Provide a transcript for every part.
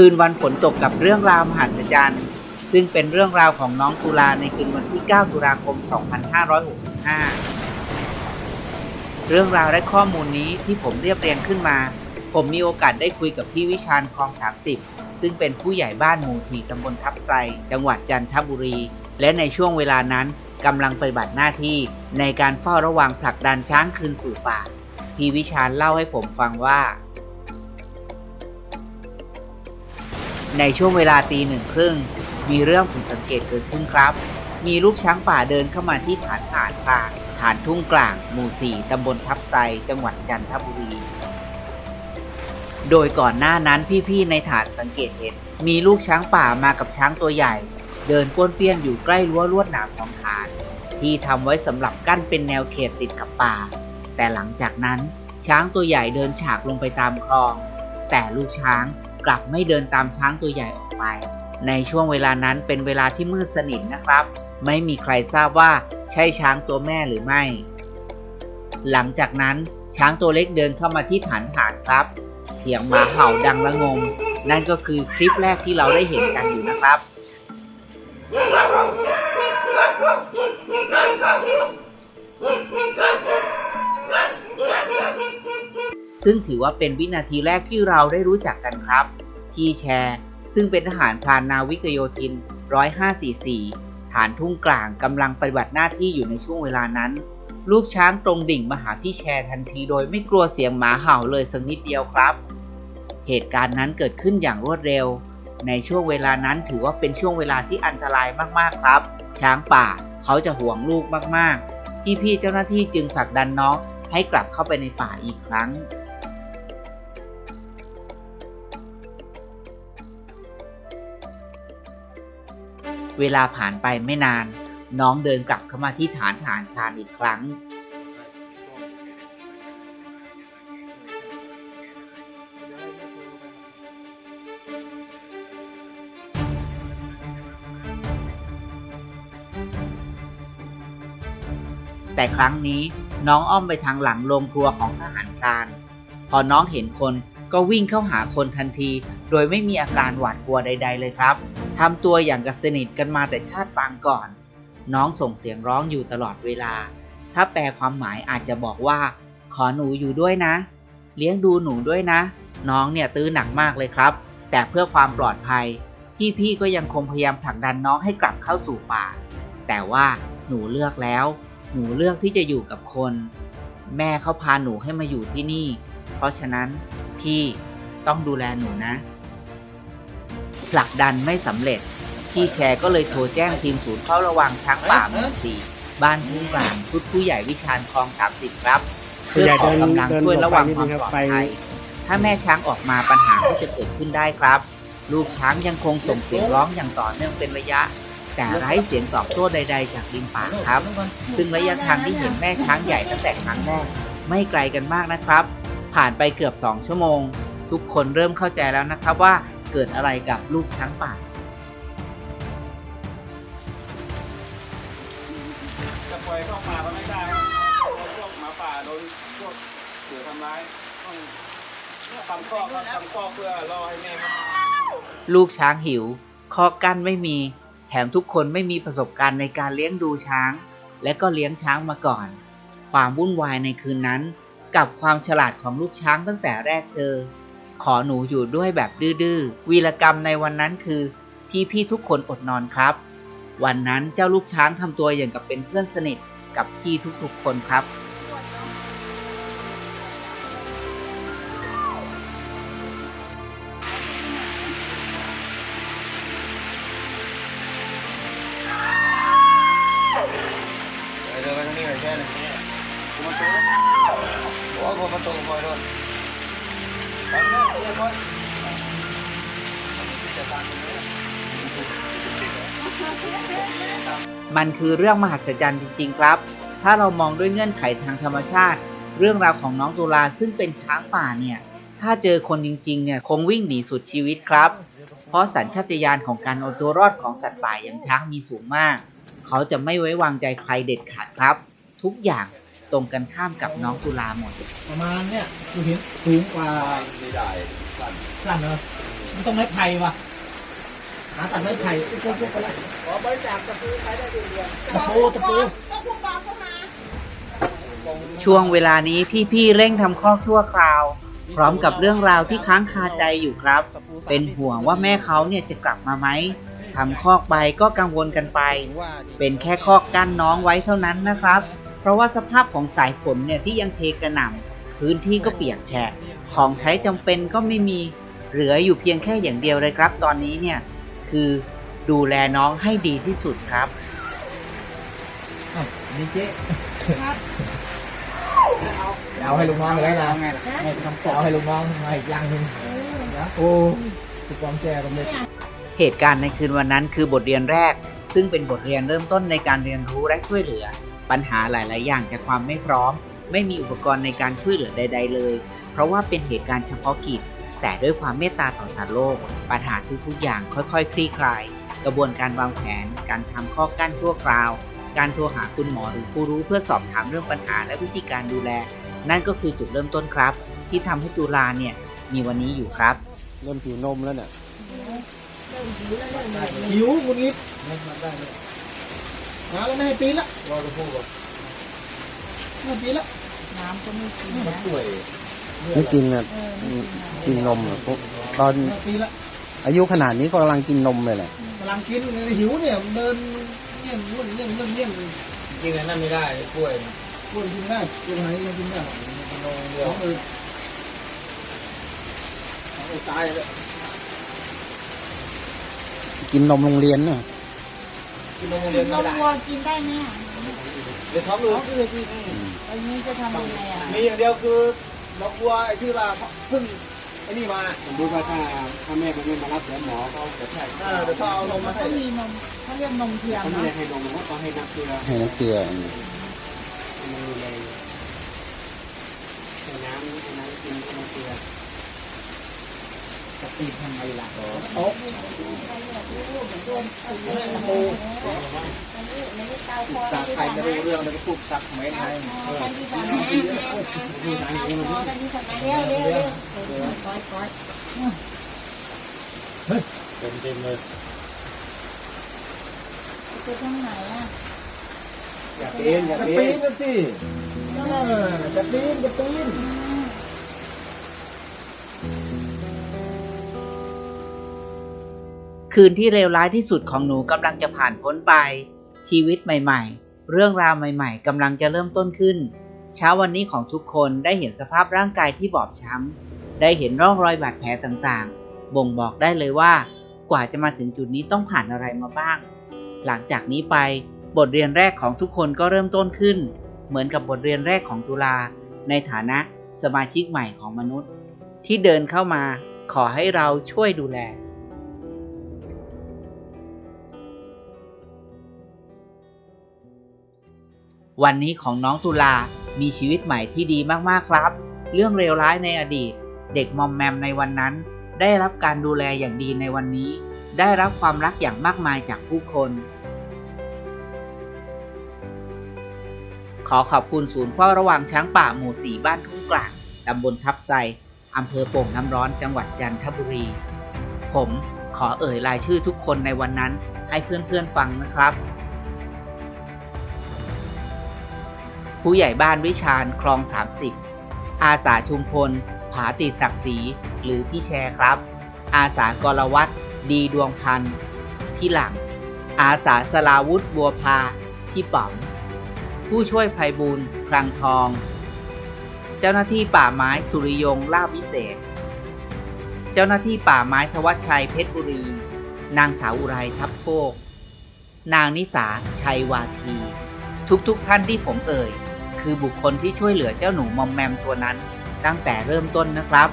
คืนวันฝนตกกับเรื่องราวมหัศจรรย์ ซึ่งเป็นเรื่องราวของน้องตุลาในคืนวันที่ 9 ตุลาคม 2565 เรื่องราวและข้อมูลนี้ที่ผมเรียบเรียงขึ้นมา ผมมีโอกาสได้คุยกับพี่วิชาญคลอง 30 ซึ่งเป็นผู้ใหญ่บ้านหมู่4ตำบลทับไทรจังหวัดจันทบุรี และในช่วงเวลานั้นกำลังปฏิบัติหน้าที่ในการเฝ้าระวังผลักดันช้างคืนสู่ป่า พี่วิชาญเล่าให้ผมฟังว่า ในช่วงเวลาตีหนึ่งครึ่ง มีเรื่องผิดสังเกตเกิดขึ้นครับ มีลูกช้างป่าเดินเข้ามาที่ฐานฐานพรานฐานทุ่งกลาง หมู่สี่ตำบลทับไซ จังหวัดจันทบุรี โดยก่อนหน้านั้นพี่ๆในฐานสังเกตเห็น มีลูกช้างป่ามากับช้างตัวใหญ่ เดินป้วนเปี้ยนอยู่ใกล้รั้วลวดหนามของฐาน ที่ทำไว้สำหรับกั้นเป็นแนวเขตติดกับป่า แต่หลังจากนั้นช้างตัวใหญ่เดินฉากลงไปตามคลอง แต่ลูกช้าง กลับไม่เดินตามช้างตัวใหญ่ออกไป ในช่วงเวลานั้นเป็นเวลาที่มืดสนิทนะครับ ไม่มีใครทราบว่าใช่ช้างตัวแม่หรือไม่ หลังจากนั้นช้างตัวเล็กเดินเข้ามาที่ฐานฐานครับ เสียงหมาเห่าดังระงม นั่นก็คือคลิปแรกที่เราได้เห็นกันอยู่นะครับ ซึ่งถือว่าเป็นวินาทีแรกที่เราได้รู้จักกันครับ ที่แชร์ ซึ่งเป็นทหารพรานนาวิกโยธิน 154ฐานทุ่งกลางกำลังปฏิบัติหน้าที่อยู่ในช่วงเวลานั้น ลูกช้างตรงดิ่งมาหาพี่แชร์ทันทีโดยไม่กลัวเสียงหมาเห่าเลยสักนิดเดียวครับ เหตุการณ์นั้นเกิดขึ้นอย่างรวดเร็ว ในช่วงเวลานั้นถือว่าเป็นช่วงเวลาที่อันตรายมากๆครับ ช้างป่าเขาจะห่วงลูกมากๆพี่เจ้าหน้าที่จึงผลักดันน้องให้กลับเข้าไปในป่าอีกครั้ง เวลาผ่านไปไม่นาน น้องเดินกลับเข้ามาที่ฐานฐานพรานอีกครั้ง แต่ครั้งนี้น้องอ้อมไปทางหลังโรงครัวของทหารพรานพอน้องเห็นคน ก็วิ่งเข้าหาคนทันที โดยไม่มีอาการหวาดกลัวใด ๆ เลยครับทำตัวอย่างกับสนิทกันมาแต่ชาติปางก่อน น้องส่งเสียงร้องอยู่ตลอดเวลา ถ้าแปลความหมายอาจจะบอกว่า ขอหนูอยู่ด้วยนะ เลี้ยงดูหนูด้วยนะ น้องเนี่ยตื้อหนักมากเลยครับ แต่เพื่อความปลอดภัยพี่ๆก็ยังคงพยายามผลักดันน้องให้กลับเข้าสู่ป่า แต่ว่าหนูเลือกแล้ว หนูเลือกที่จะอยู่กับคน แม่เขาพาหนูให้มาอยู่ที่นี่ เพราะฉะนั้น พี่ต้องดูแลหนูนะ ผลักดันไม่สำเร็จ พี่แชร์ก็เลยโทรแจ้งทีมศูนย์เฝ้าระวังช้างป่าหมู่สี่บ้านทุ่งกลางพุทธผู้ใหญ่วิชาญคลอง30ครับ เพื่อขอกำลังช่วยระวังความปลอดภัยถ้าแม่ช้างออกมาปัญหาก็จะเกิดขึ้นได้ครับ ลูกช้างยังคงส่งเสียงร้องอย่างต่อเนื่องเป็นระยะ แต่ไร้เสียงตอบโต้ใด ๆ จากริมป่าครับ ซึ่งระยะทางที่เห็นแม่ช้างใหญ่ตั้งแต่ครั้งแรกไม่ไกลกันมากนะครับ ผ่านไปเกือบ 2 ชั่วโมง ทุกคนเริ่มเข้าใจแล้วนะครับว่าเกิดอะไรกับลูกช้างป่าจะปล่อยเข้าป่าก็ไม่ได้ครับพวกหมาป่าโดนพวกเสือทำร้ายต้องทำข้อกครับทำข้อกเพื่อรอให้แม่ครับลูกช้างหิวข้อกั้นไม่มี แถมทุกคนไม่มีประสบการณ์ในการเลี้ยงดูช้าง และก็เลี้ยงช้างมาก่อน ความวุ่นวายในคืนนั้น กับความฉลาดของลูกช้างตั้งแต่แรกเจอ ขอหนูอยู่ด้วยแบบดื้อๆวีรกรรมในวันนั้นคือ พี่ๆทุกคนอดนอนครับ วันนั้นเจ้าลูกช้างทำตัวอย่างกับเป็นเพื่อนสนิทกับพี่ทุกๆคนครับ มมาตัวคอยด้วยไปเลยเรียบร้อยจะตามไปเลยมันคือเรื่องมหัศจรรย์จริง ๆ ครับ ถ้าเรามองด้วยเงื่อนไขทางธรรมชาติ เรื่องราวของน้องตุลาซึ่งเป็นช้างป่าเนี่ย ถ้าเจอคนจริง ๆ เนี่ย คงวิ่งหนีสุดชีวิตครับ เพราะสัญชาตญาณของการเอาตัวรอดของสัตว์ป่าอย่างช้างมีสูงมาก เขาจะไม่ไว้วางใจใครเด็ดขาดครับ ทุกอย่าง ตรงกันข้ามกับน้องตุลาหมด ประมาณเนี่ยกูเห็นสูงกว่าไม่ได้สั่นสั้นเนอะมันต้องไม้ไผ่ว่ะหาตัดไม้ไผ่พวกพวกอะไรขอบริจาคตะปูใช้ได้เดือนเดียวตะปูตะปูก็ผู้กองเข้ามาช่วงเวลานี้พี่ๆเร่งทำคลอดชั่วคราว พร้อมกับเรื่องราวที่ค้างคาใจอยู่ครับ เป็นห่วงว่าแม่เขาเนี่ยจะกลับมาไหมทำคอกไปก็กังวลกันไป เป็นแค่คอกกั้นน้องไว้เท่านั้นนะครับเพ ราะว่าสภาพของสายฝนเนี่ยที่ยังเทกระหน่ำพื้นที่ก็เปียกแฉะของใช้จำเป็นก็ไม่มีเหลืออยู่เพียงแค่อย่างเดียวเลยครับ ตอนนี้เนี่ยคือดูแลน้องให้ดีที่สุดครับอ้าวนี่เจ๊เอาให้ลูกน้องไปแล้วนะให้ทำต่อให้ลูกน้องมาอีกอย่างหนึ่งนะโอ้ทุกความแก่กันเลยเหตุการณ์ในคืนวันนั้นคือบทเรียนแรก ซึ่งเป็นบทเรียนเริ่มต้นในการเรียนรู้และช่วยเหลือ ปัญหาหลาย ๆ อย่างจากความไม่พร้อม ไม่มีอุปกรณ์ในการช่วยเหลือใด ๆ เลย เพราะว่าเป็นเหตุการณ์เฉพาะกิจ แต่ด้วยความเมตตาต่อสัตว์โลก ปัญหาทุก ๆ อย่างค่อย ๆ คลี่คลาย กระบวนการวางแผน การทำข้อกั้นชั่วคราว การโทรหาคุณหมอหรือผู้รู้เพื่อสอบถามเรื่องปัญหาและวิธีการดูแล นั่นก็คือจุดเริ่มต้นครับ ที่ทำให้ตุลาเนี่ยมีวันนี้อยู่ครับเริ่มผิวนมแล้วเนี่ยหิวคุณนิด มาแล้วไม่ให้ปีนละรอจะพูดก่อนไม่ให้ปีนละน้ำก็ไม่กินมันนะป่วยไม่กินอะเออไม่กินกินนมอะพวกตอนไม่ให้ปีนละอายุขนาดนี้ก็กำลังกินนมเลยแหละกำลังกินหิวเนี่ยเดินเนี่ยนู่นเนี่ยนู่นเนี่ยจริงๆนั่นไม่ได้กล้วยกล้วยกินไม่ได้กล้วยไหนยังกินได้ท้องอืดท้องอืดตายเลยกินนมโรงเรียนน่ะ กินนมโรงเรียนนไม่มได้วัวกินได้ไหมอะเดี๋ยวท้องอืเขาดอืดอีกอันนี้จะทำยังไงอะมีอย่างเดียวคือดอกบัวไอ้ที่ว่าเพิ่งไอ้นี่มาผมดูว่าถ้าถ้าแม่ไม่มารับเดี๋ยวหมอเขาจะแพทย์เออเดี๋ยวเขาเอานมมาให้เขามีนมเขาเรียกนมเทียมเขาไม่เนาะได้ให้นมเขาต้องให้น้ำเกลือให้น้ำเกลือให้มันดูแลให้น้ำให้น้ำกินให้น้ำเกลือจะ ตีทำไมล่ะโอ้โอ้ไม่ได้เตาคอจากใครไม่รู้เรื่องเลยก็พูดซักเม้นให้กันดีกว่านะพอกันดีกว่าเร็วเร็วเร็วก้อยก้ยเต็มเต็มเลยจะทางไหนอะอย่าปีนอย่าจะปีปีนนกันสิเออจะปีนจะปีน คืนที่เลวร้ายที่สุดของหนูกำลังจะผ่านพ้นไป ชีวิตใหม่ ๆ เรื่องราวใหม่ ๆกำลังจะเริ่มต้นขึ้น เช้าวันนี้ของทุกคนได้เห็นสภาพร่างกายที่บอบช้ำ ได้เห็นร่องรอยบาดแผลต่างๆ บ่งบอกได้เลยว่า กว่าจะมาถึงจุดนี้ต้องผ่านอะไรมาบ้าง หลังจากนี้ไปบทเรียนแรกของทุกคนก็เริ่มต้นขึ้น เหมือนกับบทเรียนแรกของตุลา ในฐานะสมาชิกใหม่ของมนุษย์ ที่เดินเข้ามาขอให้เราช่วยดูแล วันนี้ของน้องตุลามีชีวิตใหม่ที่ดีมากๆครับ เรื่องเลวร้ายในอดีต เด็กมอมแมมในวันนั้น ได้รับการดูแลอย่างดีในวันนี้ ได้รับความรักอย่างมากมายจากผู้คน ขอขอบคุณศูนย์เฝ้าระวังช้างป่าหมู่สีบ้านทุ่งกลางตำบลทับไซอำเภอโป่งน้ำร้อนจังหวัดจันทบุรี ผมขอเอ่ยรายชื่อทุกคนในวันนั้นให้เพื่อนๆฟังนะครับ ผู้ใหญ่บ้านวิชาญคลอง 30 อาสาชุมพล ผาติดศักดิ์ศรีหรือพี่แชร์ครับ อาสากรวัตรดีดวงพันธ์พี่หลัง อาสาสลาวุธบัวพาพี่ป๋อม ผู้ช่วยไพบูลย์คลังทอง เจ้าหน้าที่ป่าไม้สุริยงลาบวิเศษ เจ้าหน้าที่ป่าไม้ทวัชชัยเพชรบุรี นางสาวอุไรทับโคกนางนิสาชัยวาที ทุกๆทท่านที่ผมเอ่ย คือบุคคลที่ช่วยเหลือเจ้าหนูมอมแมมตัวนั้น ตั้งแต่เริ่มต้นนะครับ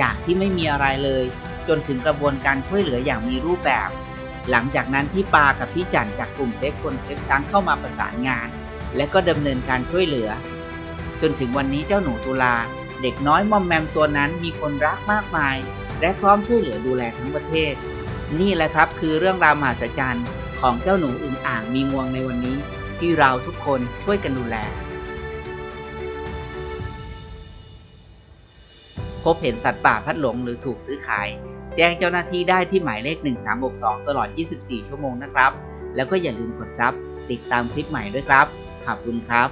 จากที่ไม่มีอะไรเลย จนถึงกระบวนการช่วยเหลืออย่างมีรูปแบบ หลังจากนั้นพี่ปากับพี่จันจากกลุ่มเซฟคนเซฟช้างเข้ามาประสานงาน และก็ดำเนินการช่วยเหลือ จนถึงวันนี้เจ้าหนูตุลา เด็กน้อยมอมแมมตัวนั้นมีคนรักมากมาย และพร้อมช่วยเหลือดูแลทั้งประเทศ นี่แหละครับคือเรื่องราวมหัศจรรย์ของเจ้าหนูอึ่งอ่างมีงวงในวันนี้ที่เราทุกคนช่วยกันดูแล พบเห็นสัตว์ป่าพัดหลงหรือถูกซื้อขาย แจ้งเจ้าหน้าที่ได้ที่หมายเลข 1362 ตลอด 24 ชั่วโมงนะครับ แล้วก็อย่าลืมกดซับติดตามคลิปใหม่ด้วยครับ ขอบคุณครับ